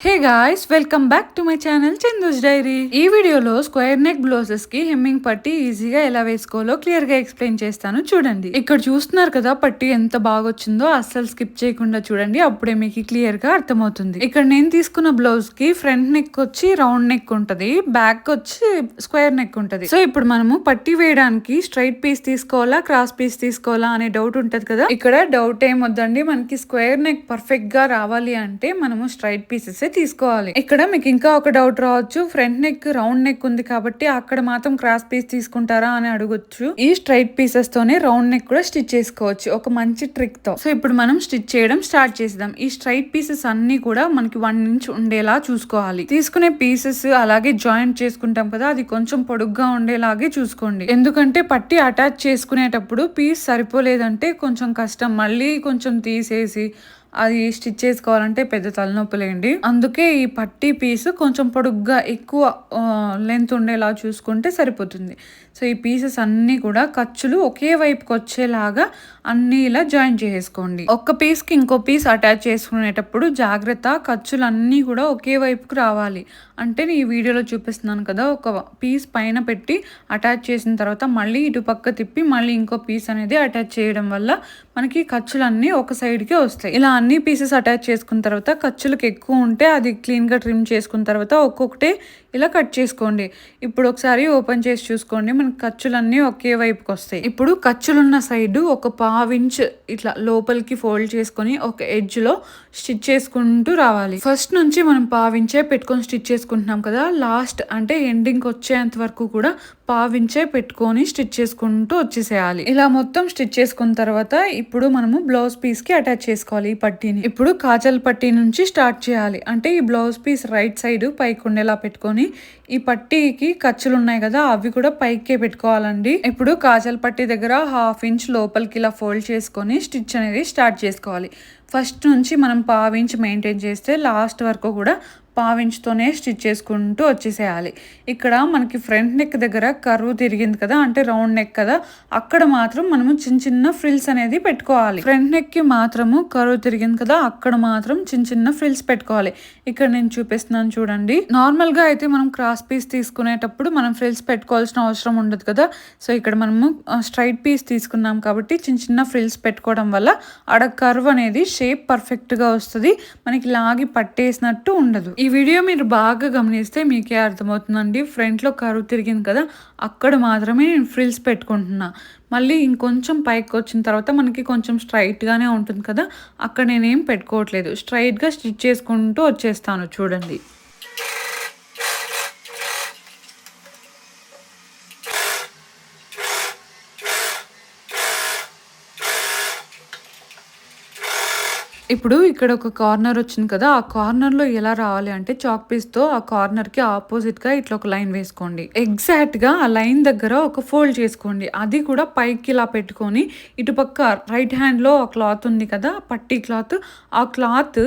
Hey guys welcome back to my channel Chandu's diary ఈ వీడియోలో square neck బ్లౌజెస్కి hemming పట్టి ఈజీగా ఎలా వేసుకోవాలో క్లియర్గా ఎక్స్ప్లెయిన్ చేస్తాను చూడండి. ఇక్కడ చూస్తున్నారు కదా పట్టి ఎంత బాగా వచ్చిందో అస్సలు స్కిప్ చేయకుండా చూడండి అప్పుడే మీకు క్లియర్గా అర్థమవుతుంది. ఇక్కడ నేను తీసుకున్న బ్లౌజ్కి ఫ్రంట్ నెక్ వచ్చి రౌండ్ నెక్ ఉంటది బ్యాక్ వచ్చి స్క్వేర్ నెక్ ఉంటది. సో ఇప్పుడు మనము పట్టి వేయడానికి స్ట్రైట్ పీస్ తీసుకోవాలా క్రాస్ పీస్ తీసుకోవాలా అనే డౌట్ ఉంటది కదా? ఇక్కడ డౌట్ ఏం వద్దండి మనకి స్క్వేర్ నెక్ పర్ఫెక్ట్గా రావాలి అంటే మనము స్ట్రైట్ పీసెస్ తీసుకోవాలి. ఇక్కడ మీకు ఇంకా ఒక డౌట్ రావచ్చు. ఫ్రంట్ నెక్ రౌండ్ నెక్ ఉంది కాబట్టి అక్కడ మాత్రం క్రాస్ పీస్ తీసుకుంటారా అని అడగొచ్చు. ఈ స్ట్రైట్ పీసెస్ తోనే రౌండ్ నెక్ కూడా స్టిచ్ చేసుకోవచ్చు. ఒక మంచి ట్రిక్తో. సో ఇప్పుడు మనం స్టిచ్ చేయడం స్టార్ట్ చేద్దాం ఈ స్ట్రైట్ పీసెస్ అన్ని కూడా మనకి వన్ ఇంచ్ ఉండేలా చూసుకోవాలి. తీసుకునే పీసెస్ అలాగే జాయింట్ చేసుకుంటాం కదా అది కొంచెం పొడుగ్గా ఉండేలాగే చూసుకోండి. ఎందుకంటే పట్టి అటాచ్ చేసుకునేటప్పుడు పీస్ సరిపోలేదంటే కొంచెం కష్టం. మళ్ళీ కొంచెం తీసేసి అది స్టిచ్ చేసుకోవాలంటే పెద్ద తలనొప్పులేండి. అందుకే ఈ పట్టీ పీస్ కొంచెం పొడుగ్గా ఎక్కువ లెంత్ ఉండేలా చూసుకుంటే సరిపోతుంది. సో ఈ పీసెస్ అన్నీ కూడా ఖర్చులు ఒకే వైపుకి వచ్చేలాగా అన్నీ ఇలా జాయిన్ చేసుకోండి. ఒక్క పీస్కి ఇంకో పీస్ అటాచ్ చేసుకునేటప్పుడు జాగ్రత్త ఖర్చులు అన్నీ కూడా ఒకే వైపుకి రావాలి. అంటే నేను ఈ వీడియోలో చూపిస్తున్నాను కదా ఒక పీస్ పైన పెట్టి అటాచ్ చేసిన తర్వాత మళ్ళీ ఇటు పక్క తిప్పి మళ్ళీ ఇంకో పీస్ అనేది అటాచ్ చేయడం వల్ల మనకి ఖర్చులన్నీ ఒక సైడ్కి వస్తాయి. ఇలా అన్ని పీసెస్ అటాచ్ చేసుకున్న తర్వాత ఖర్చులకు ఎక్కువ ఉంటే అది క్లీన్గా ట్రిమ్ చేసుకున్న తర్వాత ఒక్కొక్కటే ఇలా కట్ చేసుకోండి. ఇప్పుడు ఒకసారి ఓపెన్ చేసి చూసుకోండి. మనకి ఖర్చులన్నీ ఒకే వైపుకి వస్తాయి. ఇప్పుడు ఖర్చులున్న సైడ్ ఒక పావించ్ ఇట్లా లోపలికి ఫోల్డ్ చేసుకొని ఒక ఎడ్జ్లో స్టిచ్ చేసుకుంటూ రావాలి. ఫస్ట్ నుంచి మనం పావించే పెట్టుకొని స్టిచ్ చేసుకుంటున్నాం కదా. లాస్ట్ అంటే ఎండింగ్కి వచ్చేంత వరకు కూడా పావించే పెట్టుకొని స్టిచ్ చేసుకుంటూ వచ్చేసేయాలి. ఇలా మొత్తం స్టిచ్ చేసుకున్న తర్వాత ఇప్పుడు మనము బ్లౌజ్ పీస్కి అటాచ్ చేసుకోవాలి ఈ పట్టీని. ఇప్పుడు కాజల్ పట్టీ నుంచి స్టార్ట్ చేయాలి. అంటే ఈ బ్లౌజ్ పీస్ రైట్ సైడ్ పైకి ఉండేలా పెట్టుకొని ఈ పట్టీకి ఖర్చులు ఉన్నాయి కదా అవి కూడా పైకే పెట్టుకోవాలండి. ఇప్పుడు కాజల్ పట్టీ దగ్గర హాఫ్ ఇంచ్ లోపలికి ఇలా ఫోల్డ్ చేసుకొని స్టిచ్ అనేది స్టార్ట్ చేసుకోవాలి. ఫస్ట్ నుంచి మనం పావించి మెయింటైన్ చేస్తే లాస్ట్ వరకు కూడా పావించుతోనే స్టిచ్ చేసుకుంటూ వచ్చేసేయాలి. ఇక్కడ మనకి ఫ్రంట్ నెక్ దగ్గర కరువు తిరిగింది కదా అంటే రౌండ్ నెక్ కదా అక్కడ మాత్రం మనము చిన్న చిన్న ఫ్రిల్స్ అనేది పెట్టుకోవాలి. ఫ్రంట్ నెక్కి మాత్రము కరువు తిరిగింది కదా అక్కడ మాత్రం చిన్న చిన్న ఫ్రిల్స్ పెట్టుకోవాలి. ఇక్కడ నేను చూపిస్తున్నాను చూడండి. నార్మల్గా అయితే మనం క్రాస్ పీస్ తీసుకునేటప్పుడు మనం ఫ్రిల్స్ పెట్టుకోవాల్సిన అవసరం ఉండదు కదా. సో ఇక్కడ మనము స్ట్రైట్ పీస్ తీసుకున్నాం కాబట్టి చిన్న చిన్న ఫ్రిల్స్ పెట్టుకోవడం వల్ల ఆడ కర్వ్ అనేది షేప్ పర్ఫెక్ట్గా వస్తుంది. మనకి లాగి పట్టేసినట్టు ఉండదు. ఈ వీడియో మీరు బాగా గమనిస్తే మీకే అర్థమవుతుందండి. ఫ్రంట్లో కరువు తిరిగింది కదా అక్కడ మాత్రమే నేను ఫ్రిల్స్ పెట్టుకుంటున్నా. మళ్ళీ ఇంకొంచెం పైకి వచ్చిన తర్వాత మనకి కొంచెం స్ట్రైట్గానే ఉంటుంది కదా అక్కడ నేనేం పెట్టుకోవట్లేదు. స్ట్రైట్గా స్టిచ్ చేసుకుంటూ వచ్చేస్తాను చూడండి. ఇప్పుడు ఇక్కడ ఒక కార్నర్ వచ్చింది కదా ఆ కార్నర్లో ఎలా రావాలి అంటే చాక్ పీస్తో ఆ కార్నర్కి ఆపోజిట్గా ఇట్లా ఒక లైన్ వేసుకోండి. ఎగ్జాక్ట్గా ఆ లైన్ దగ్గర ఒక ఫోల్డ్ చేసుకోండి. అది కూడా పైకి ఇలా పెట్టుకొని ఇటుపక్క రైట్ హ్యాండ్లో ఆ క్లాత్ ఉంది కదా పట్టీ క్లాత్ ఆ క్లాత్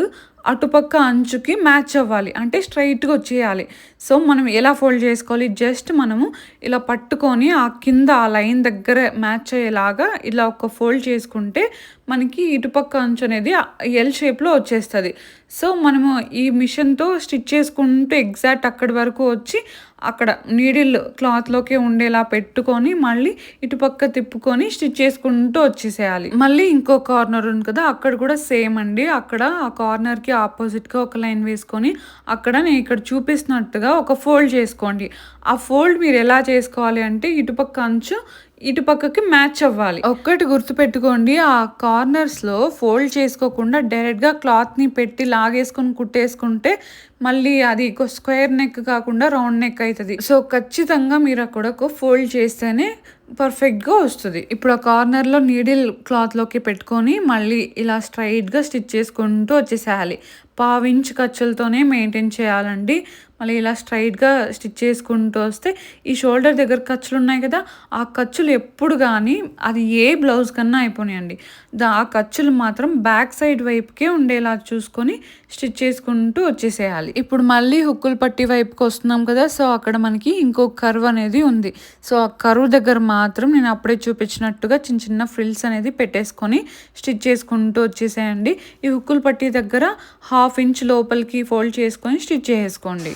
అటుపక్క అంచుకి మ్యాచ్ అవ్వాలి. అంటే స్ట్రైట్గా వచ్చేయాలి. సో మనం ఎలా ఫోల్డ్ చేసుకోవాలి? జస్ట్ మనము ఇలా పట్టుకొని ఆ కింద ఆ లైన్ దగ్గర మ్యాచ్ అయ్యేలాగా ఇలా ఒక ఫోల్డ్ చేసుకుంటే మనకి ఇటుపక్క అంచు అనేది ఎల్ షేప్లో వచ్చేస్తుంది. సో మనము ఈ మిషన్తో స్టిచ్ చేసుకుంటూ ఎగ్జాక్ట్ అక్కడి వరకు వచ్చి అక్కడ నీడిల్ క్లాత్లోకి ఉండేలా పెట్టుకొని మళ్ళీ ఇటుపక్క తిప్పుకొని స్టిచ్ చేసుకుంటూ వచ్చేసేయాలి. మళ్ళీ ఇంకో కార్నర్ ఉంది కదా అక్కడ కూడా సేమ్ అండి. అక్కడ ఆ కార్నర్కి ఆపోజిట్గా ఒక లైన్ వేసుకొని అక్కడ నేను ఇక్కడ చూపిస్తున్నట్టుగా ఒక ఫోల్డ్ చేసుకోండి. ఆ ఫోల్డ్ మీరు ఎలా చేసుకోవాలి అంటే ఇటుపక్క అంచు ఇటుపక్కకి మ్యాచ్ అవ్వాలి. ఒక్కటి గుర్తుపెట్టుకోండి ఆ కార్నర్స్లో ఫోల్డ్ చేసుకోకుండా డైరెక్ట్గా క్లాత్ని పెట్టి లాగేసుకొని కుట్టేసుకుంటే మళ్ళీ అది స్క్వేర్ నెక్ కాకుండా రౌండ్ నెక్ అవుతుంది సో ఖచ్చితంగా మీరు అక్కడ ఫోల్డ్ చేస్తేనే పర్ఫెక్ట్గా వస్తుంది. ఇప్పుడు ఆ కార్నర్లో నీడిల్ క్లాత్లోకి పెట్టుకొని మళ్ళీ ఇలా స్ట్రైట్గా స్టిచ్ చేసుకుంటూ వచ్చేసేయాలి. పావించ్ ఖర్చులతోనే మెయింటైన్ చేయాలండి. మళ్ళీ ఇలా స్ట్రైట్గా స్టిచ్ చేసుకుంటూ వస్తే ఈ షోల్డర్ దగ్గర ఖర్చులు ఉన్నాయి కదా ఆ ఖర్చులు ఎప్పుడు కానీ అది ఏ బ్లౌజ్ కన్నా అయిపోయినాయండి దా ఆ ఖర్చులు మాత్రం బ్యాక్ సైడ్ వైపుకే ఉండేలా చూసుకొని స్టిచ్ చేసుకుంటూ వచ్చేసేయాలి. ఇప్పుడు మళ్ళీ హుక్కులు పట్టి వైపుకి వస్తున్నాం కదా సో అక్కడ మనకి ఇంకో కర్వ్ అనేది ఉంది. సో ఆ కరువు దగ్గర మాత్రం నేను అప్పుడే చూపించినట్టుగా చిన్న చిన్న ఫ్రిల్స్ అనేది పెట్టేసుకొని స్టిచ్ చేసుకుంటూ వచ్చేసేయండి. ఈ హుక్కులు పట్టి దగ్గర హాఫ్ ఇంచ్ లోపలికి ఫోల్డ్ చేసుకొని స్టిచ్ చేసుకోండి.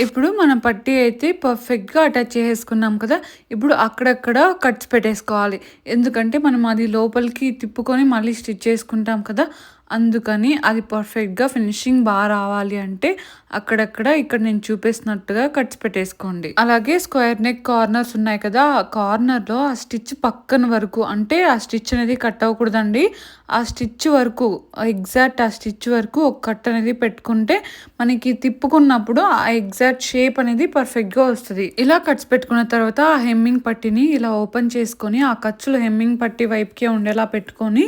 ఇప్పుడు మనం పట్టీ అయితే పర్ఫెక్ట్గా అటాచ్ చేసుకున్నాం కదా ఇప్పుడు అక్కడక్కడ కట్స్ పెట్టేసుకోవాలి. ఎందుకంటే మనం అది లోపలికి తిప్పుకొని మళ్ళీ స్టిచ్ చేసుకుంటాం కదా అందుకని అది పర్ఫెక్ట్గా ఫినిషింగ్ బాగా రావాలి అంటే అక్కడక్కడ ఇక్కడ నేను చూపిస్తున్నట్టుగా కట్స్ పెట్టేసుకోండి. అలాగే స్క్వేర్ నెక్ కార్నర్స్ ఉన్నాయి కదా ఆ కార్నర్లో ఆ స్టిచ్ పక్కన వరకు అంటే ఆ స్టిచ్ అనేది కట్ అవ్వకూడదండి. ఆ స్టిచ్ వరకు ఎగ్జాక్ట్ ఆ స్టిచ్ వరకు ఒక కట్ అనేది పెట్టుకుంటే మనకి తిప్పుకున్నప్పుడు ఆ ఎగ్జాక్ట్ షేప్ అనేది పర్ఫెక్ట్గా వస్తుంది. ఇలా కట్స్ పెట్టుకున్న తర్వాత ఆ హెమ్మింగ్ పట్టిని ఇలా ఓపెన్ చేసుకొని ఆ ఖర్చులు హెమ్మింగ్ పట్టి వైపుకే ఉండేలా పెట్టుకొని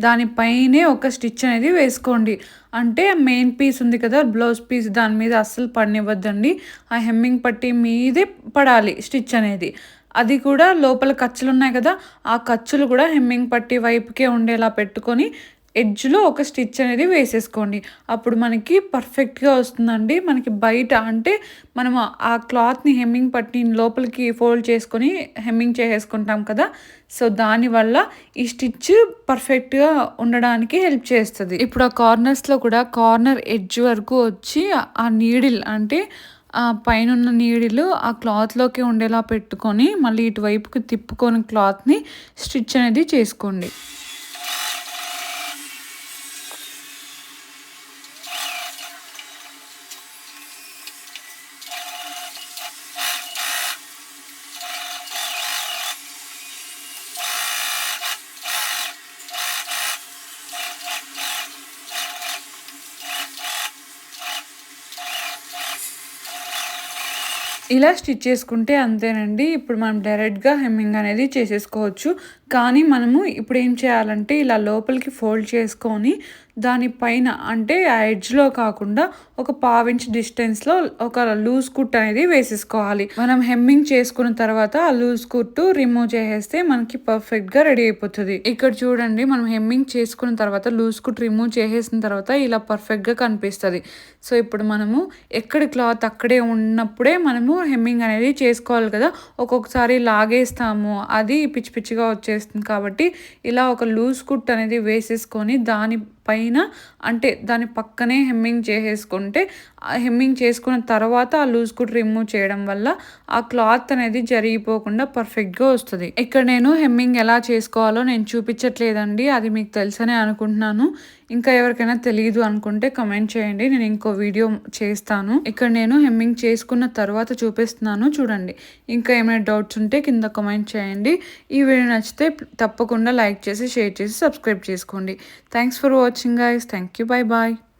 దానిపైనే ఒక స్టిచ్ అనేది వేసుకోండి. అంటే మెయిన్ పీస్ ఉంది కదా బ్లౌజ్ పీస్ దాని మీద అస్సలు పడనివ్వద్దండి. ఆ హెమ్మింగ్ పట్టి మీదే పడాలి స్టిచ్ అనేది. అది కూడా లోపల ఖర్చులు ఉన్నాయి కదా ఆ ఖర్చులు కూడా హెమ్మింగ్ పట్టి వైపుకే ఉండేలా పెట్టుకొని ఎడ్జ్లో ఒక స్టిచ్ అనేది వేసేసుకోండి. అప్పుడు మనకి పర్ఫెక్ట్గా వస్తుందండి. మనకి బయట అంటే మనం ఆ క్లాత్ని హెమ్మింగ్ పట్టి లోపలికి ఫోల్డ్ చేసుకొని హెమ్మింగ్ చేసేసుకుంటాం కదా. సో దానివల్ల ఈ స్టిచ్ పర్ఫెక్ట్గా ఉండడానికి హెల్ప్ చేస్తుంది. ఇప్పుడు ఆ కార్నర్స్లో కూడా కార్నర్ ఎడ్జ్ వరకు వచ్చి ఆ నీడిల్ అంటే ఆ పైన ఉన్న నీడిలు ఆ క్లాత్లోకి ఉండేలా పెట్టుకొని మళ్ళీ ఇటువైపుకి తిప్పుకొని క్లాత్ని స్టిచ్ అనేది చేసుకోండి. ఇలా స్టిచ్ చేసుకుంటే అంతేనండి. ఇప్పుడు మనం డైరెక్ట్గా హెమ్మింగ్ అనేది చేసేసుకోవచ్చు. కానీ మనము ఇప్పుడు ఏం చేయాలంటే ఇలా లోపలికి ఫోల్డ్ చేసుకొని దానిపైన అంటే ఆ ఎడ్జ్లో కాకుండా ఒక పావించ్ డిస్టెన్స్లో ఒక లూజ్ కుట్ అనేది వేసేసుకోవాలి. మనం హెమ్మింగ్ చేసుకున్న తర్వాత ఆ లూజ్ కుట్టు రిమూవ్ చేసేస్తే మనకి పర్ఫెక్ట్గా రెడీ అయిపోతుంది. ఇక్కడ చూడండి మనం హెమ్మింగ్ చేసుకున్న తర్వాత లూజ్ కుట్ రిమూవ్ చేసేసిన తర్వాత ఇలా పర్ఫెక్ట్గా కనిపిస్తుంది. సో ఇప్పుడు మనము ఎక్కడి క్లాత్ అక్కడే ఉన్నప్పుడే మనము హెమ్మింగ్ అనేది చేసుకోవాలి కదా. ఒక్కొక్కసారి లాగేస్తాము. అది పిచ్చి పిచ్చిగా చేస్తుంది కాబట్టి ఇలా ఒక లూజ్ కుట్ అనేది వేసేసుకొని దాని పైన అంటే దాని పక్కనే హెమ్మింగ్ చేసేసుకుంటే హెమ్మింగ్ చేసుకున్న తర్వాత ఆ లూజ్ కుట్ రిమూవ్ చేయడం వల్ల ఆ క్లాత్ అనేది జరిగిపోకుండా పర్ఫెక్ట్గా వస్తుంది. ఇక్కడ నేను హెమ్మింగ్ ఎలా చేసుకోవాలో నేను చూపించట్లేదండి. అది మీకు తెలుసనే అనుకుంటున్నాను. ఇంకా ఎవరికైనా తెలియదు అనుకుంటే కమెంట్ చేయండి. నేను ఇంకో వీడియో చేస్తాను. ఇక్కడ నేను హెమ్మింగ్ చేసుకున్న తర్వాత చూపిస్తున్నాను. చూడండి. ఇంకా ఏమైనా డౌట్స్ ఉంటే కింద కమెంట్ చేయండి. ఈ వీడియో నచ్చితే తప్పకుండా లైక్ చేసి షేర్ చేసి సబ్స్క్రైబ్ చేసుకోండి. Thanks for watching watching guys. Thank you. Bye bye.